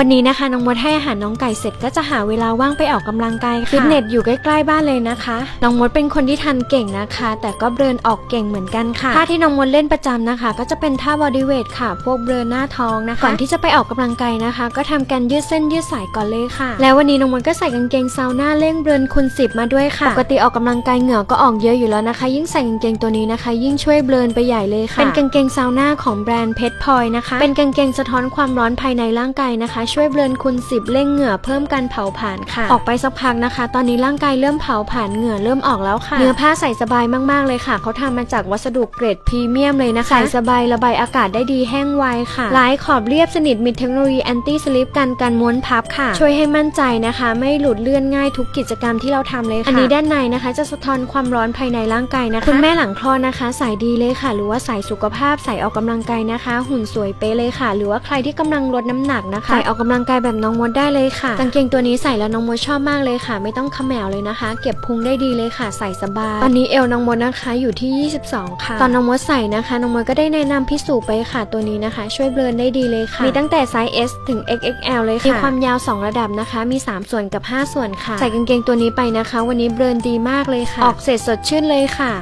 วันนี้นะคะน้องมดให้อาหารน้องไก่เสร็จก็จะหาเวลาว่างไปออกกำลังกายค่ะฟิตเนสอยู่ใกล้ๆบ้านเลยนะคะน้องมดเป็นคนที่ทันเก่งนะคะ แต่ก็เบิร์นออกเก่งเหมือนกันค่ะท่าที่น้องมดเล่นประจำนะคะ ก็จะเป็นท่าบอดี้เวทค่ะ พวกเบิร์นหน้าท้องนะคะก่อนที่จะไปออกกำลังกายนะคะ ก็ทำการยืดเส้นยืดสายก่อนเลยค่ะ แล้ววันนี้น้องมดก็ใส่กางเกงซาวน่าเร่งเบิร์นคูณสิบมาด้วยค่ะปกติออกกำลังกายเหงื่อก็ออกเยอะอยู่แล้วนะคะ ยิ่งใส่กางเกงตัวนี้นะคะ ยิ่งช่วยเบิร์นไปใหญ่เลยค่ะเป็นกางเกงซาวน่าของแบรนด์เพชรพลอยนะคะ เป็นกางเกงสะท้อนความร้อนภายในร่างกายนะคะช่วยเบิร์นคูณสิบเร่งเหงื่อเพิ่มการเผาผลาญค่ะ ออกไปสักพักนะคะ ตอนนี้ร่างกายเริ่มเผาผลาญเหงื่อเริ่มออกแล้วค่ะ เนื้อผ้าใส่สบายมากๆเลยค่ะ เขาทำมาจากวัสดุเกรดพรีเมียมเลยนะคะ ใส่สบายระบายอากาศได้ดีแห้งไวค่ะ ลายขอบเรียบสนิทมีเทคโนโลยีแอนตี้สลิปกันการม้วนพับค่ะ ช่วยให้มั่นใจนะคะ ไม่หลุดเลื่อนง่ายทุกกิจกรรมที่เราทำเลยค่ะ อันนี้ด้านในนะคะ จะสะท้อนความร้อนภายในร่างกายนะคะ คุณแม่หลังคลอดนะคะ ใส่ดีเลยค่ะ หรือว่าใส่สุขภาพใส่ออกกำลังกายนะคะ หุ่นสวยเป๊ะเลยค่ะ หรือว่าใครที่กำลังลดน้ำหนักนะคะใส่ออกกำลังกายแบบน้องมดได้เลยค่ะกางเกงตัวนี้ใส่แล้วน้องมดชอบมากเลยค่ะ ไม่ต้องขมแมวเลยนะคะ เก็บพุงได้ดีเลยค่ะ ใส่สบาย ตอนนี้เอวน้องมดนะคะอยู่ที่ 22 ค่ะ ตอนน้องมดใส่นะคะ น้องมดก็ได้แนะนำพี่สุไปค่ะ ตัวนี้นะคะ ช่วยเบลอนได้ดีเลยค่ะ มีตั้งแต่ไซส์ S ถึง XXL เลยค่ะมีความยาว 2 ระดับนะคะ มี 3 ส่วนกับ 5 ส่วนค่ะ ใส่กางเกงตัวนี้ไปนะคะ วันนี้เบลอนดีมากเลยค่ะ ออกเสร็จสดชื่นเลยค่ะ